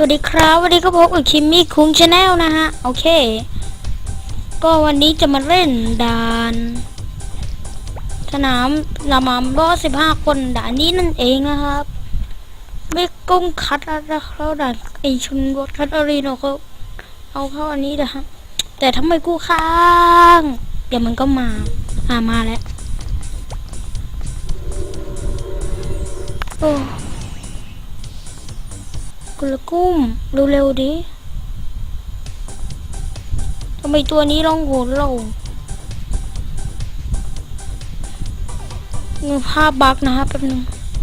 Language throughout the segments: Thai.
สวัสดีครับ วันนี้ก็พบกับคิมมี่คุ้งชาแนลนะฮะ โอเค ก็วันนี้จะมาเล่นด่าน สนามลามามรอสิบห้าคนด่านนี้นั่นเองนะครับ ไม่กุ้งคัดแล้วแล้วด่านไอชุนรถคัดอารีโนเขาเอาเข้าอันนี้นะฮะ แต่ทำไมกู้ค้าง เดี๋ยวมันก็มา อ่ามาแล้วโอ้ กุละกุ้มเร็วๆดิทำไมตัวนี้ร้องโหนเราภาพบักนะฮะแป๊บหนึง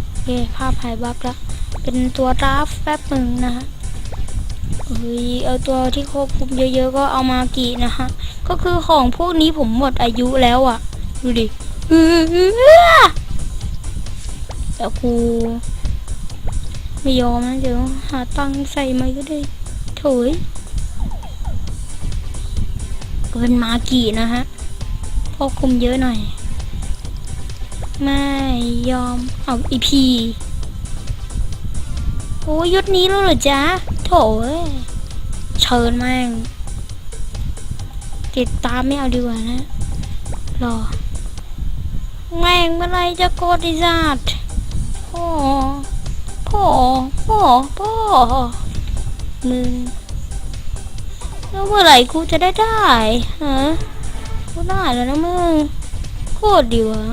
โอเคภาพหายบักล้วเป็นตัวราฟแป๊บหนึ่งนะฮะเฮ้ยเอาตัวที่ควบคุมเยอะๆก็เอามากี่นะฮะ ก็คือของพวกนี้ผมหมดอายุแล้วอะ ดูดิเอื้อแต่กู ไม่ยอมนะเดี๋ยวหาตังใส่มาก็ได้โถยก็เป็นมากี่นะฮะควบคุมเยอะหน่อย ไม่ยอมเอาอีพีโอ้ยุดนี้แล้วเหรอจ๊ะโถเชิญแม่งติดตามไม่เอาดีกว่านะ รอ แม่งเมื่อไรจะโกดไอิสัตว์โอ้ อพ่อพ่อมึงแล้วเมื่อไหร่กูจะได้ได้ฮะกูได้แล้วนะมึงโคตรดีวะ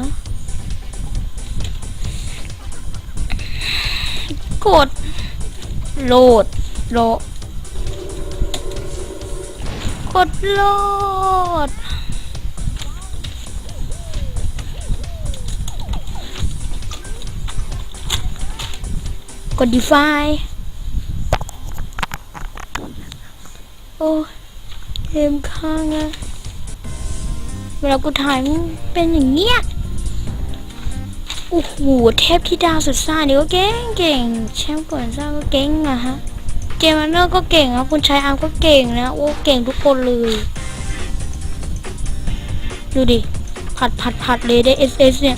กดโหลดโหลดกดโหลด กด define โอ้เกมค้างอะเวลากูถ่ายมันเป็นอย่างเงี้ยโอ้โหเทพที่ดาวสุดซ่านี่ก็เก่งเก่งแชมป์ก่อนซ่าก็เก่งอะฮะเกมมันเนอร์ก็เก่งอะคุณชายอาร์มก็เก่งนะโอ้เก่งทุกคนเลยดูดิผัดผัดผัดเลยได้เอสเอสเนี่ย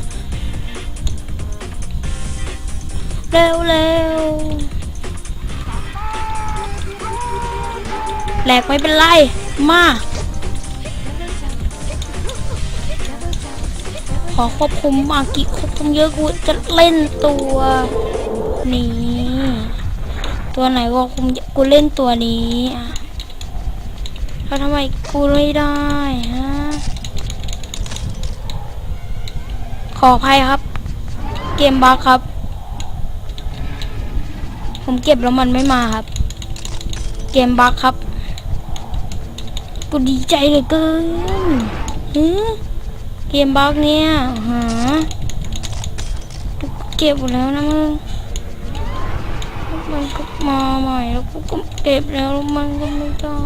เร็วเร็วแหลกไม่เป็นไร มา ขอควบคุมมากิควบคุมเยอะกูจะเล่นตัวนี้ ตัวไหนก็คุมกูเล่นตัวนี้อะแล้วทำไมกูไม่ได้ฮะขออภัยครับ เกมบักครับ ผมเก็บแล้วมันไม่มาครับ เกมบักครับ กูดีใจเหลือเกินเกมบักเนี่ยหาเก็บหมดแล้วนะมึงมันก็มาใหม่แล้วกูก็เก็บแล้วมันก็ไม่ได้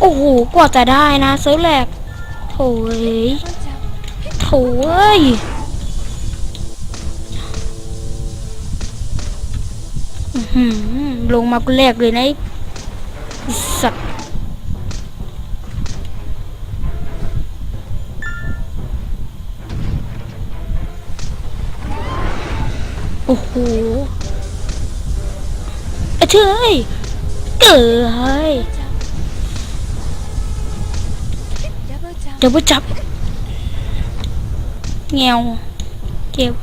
โอ้โหกว่าจะได้นะเซิร์ฟแรกโถยโถย ลงมากูแรกเลยนะสัตว์โอ้โหเอเชยเก๋เฮ้ยเดี๋ยวไปจับเงียวเก็บ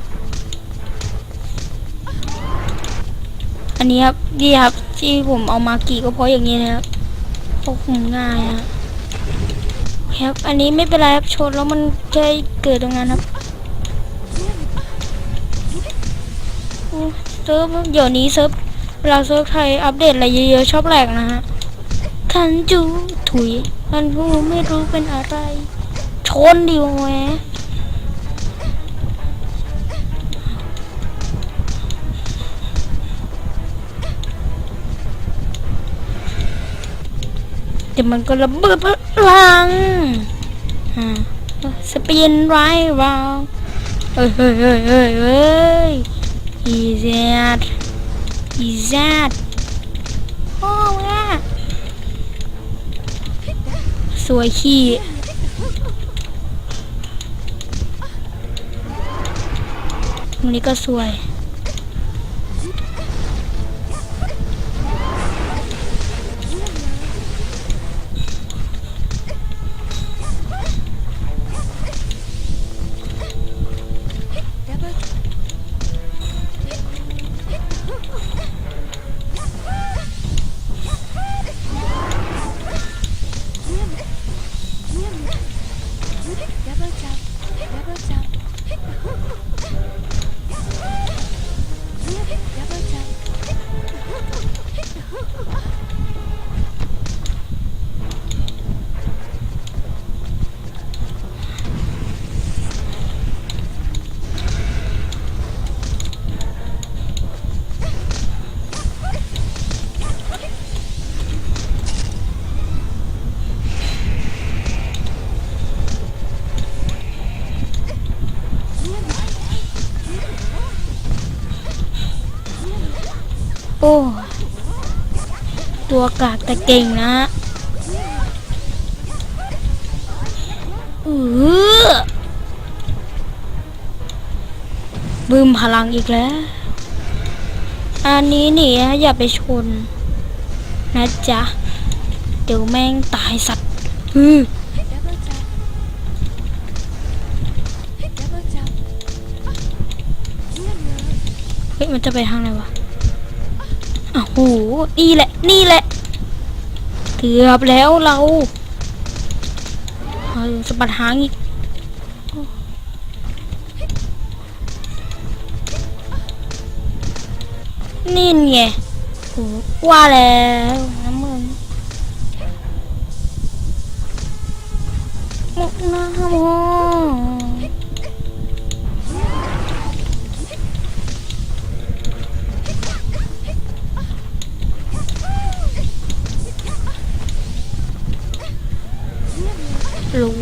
อันนี้ครับดีครับ ที่ผมเอามากี่ก็เพราะอย่างนี้นะครับควบคุมง่ายนะครับ อันนี้ไม่เป็นไรครับชนแล้วมันแค่เกิดตรงนั้นครับเซิร์ฟเดี๋ยวนี้เซิร์ฟเวลาเซิร์ฟไทยอัปเดตอะไรเยอะๆชอบแหลกนะฮะคันจูถุยคันผู้ไม่รู้เป็นอะไร ชนดิวแหม เดี๋ยวมันก็ระเบิดพลังสปีนไรวาวเฮ้ยเฮ้ยเฮ้ยเฮ้ยเฮ้ยอีแซดอีแซดโอ้แม่สวยขี้วันนี้ก็สวย ตัวกากแต่เก่งนะเออบึมพลังอีกแล้ว อันนี้นี่นะอย่าไปชน นะจ๊ะ เดี๋ยวแม่งตายสัตว์อือเยี่ยมเฮ้ยมันจะไปทางไหนวะอ้าวโหนี่แหละ นี่แหละ กือบแล้วเราสะบัดหางอีกนี่ไงโหว่าแล้วน้ำมึงมุกน้ำโม รู้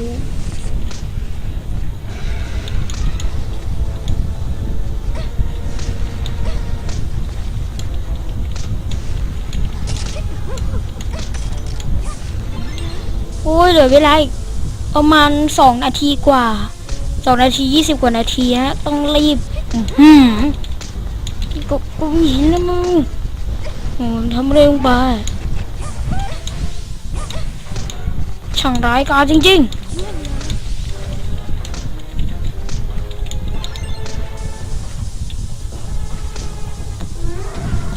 โอ้ยเหลือเวลาอีกประมาณสองนาทีกว่าสองนาทียี่สิบกว่านาทีนะต้องรีบอื้อหืมก็กูเห็นแล้วมึงโอ้ยทำเร็วไป ช่างร้ายกาจริง ๆ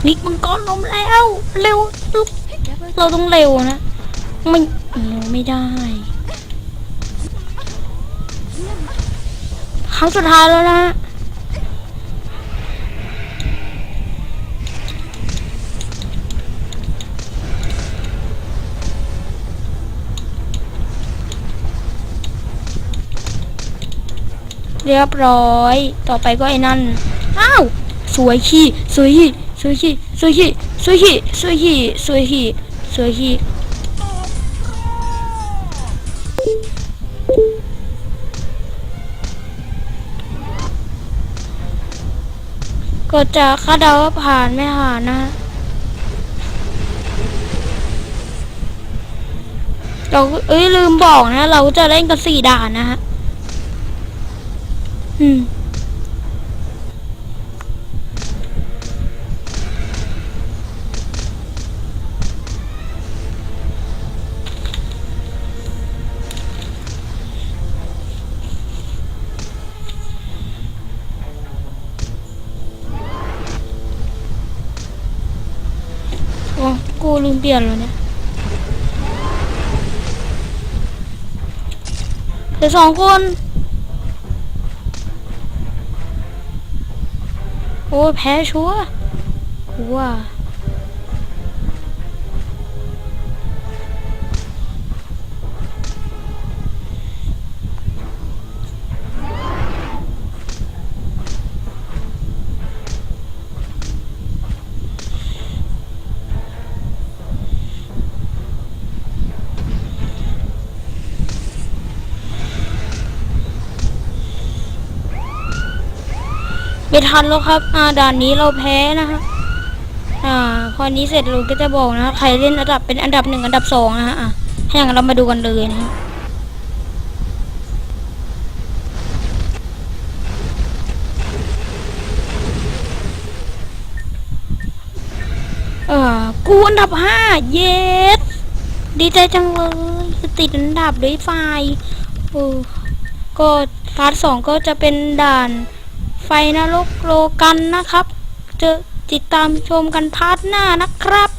นิกมังกรลมแล้ว เร็วลุกเราต้องเร็วนะม่โอ้ไม่ได้ครั้งสุดท้ายแล้วนะ เรียบร้อย ต่อไปก็ไอ้นั่น อ้าว สวยขี้สวยขี้สวยขี้สวยขี้สวยขี้สวยขี้สวยขี้สวยขี้ก็จะคาดเดาว่าผ่านไม่ผ่านนะเราเอ้ยลืมบอกนะ เราจะเล่นกันสี่ด่านนะฮะ อืมโอ้กูลืมเปลี่ยนแล้วเนี่ยเหลือสองคน โอ้ยแพ้ชัวร์กูว่า ไม่ทันแล้วครับอ่าด่านนี้เราแพ้นะฮะอ่าพอนี้เสร็จเราก็จะบอกนะใครเล่นอันดับเป็นอันดับหนึ่งอันดับสองนะฮะอะให้อย่างนั้นเรามาดูกันเลยนะฮะเออกูอันดับห้าเยสดีใจจังเลยติดอันดับด้วยไฟเออก็พาร์ทสองก็จะเป็นด่าน ไฟนรกโลกันนะครับ เจอติดตามชมกันพาร์ทหน้านะครับ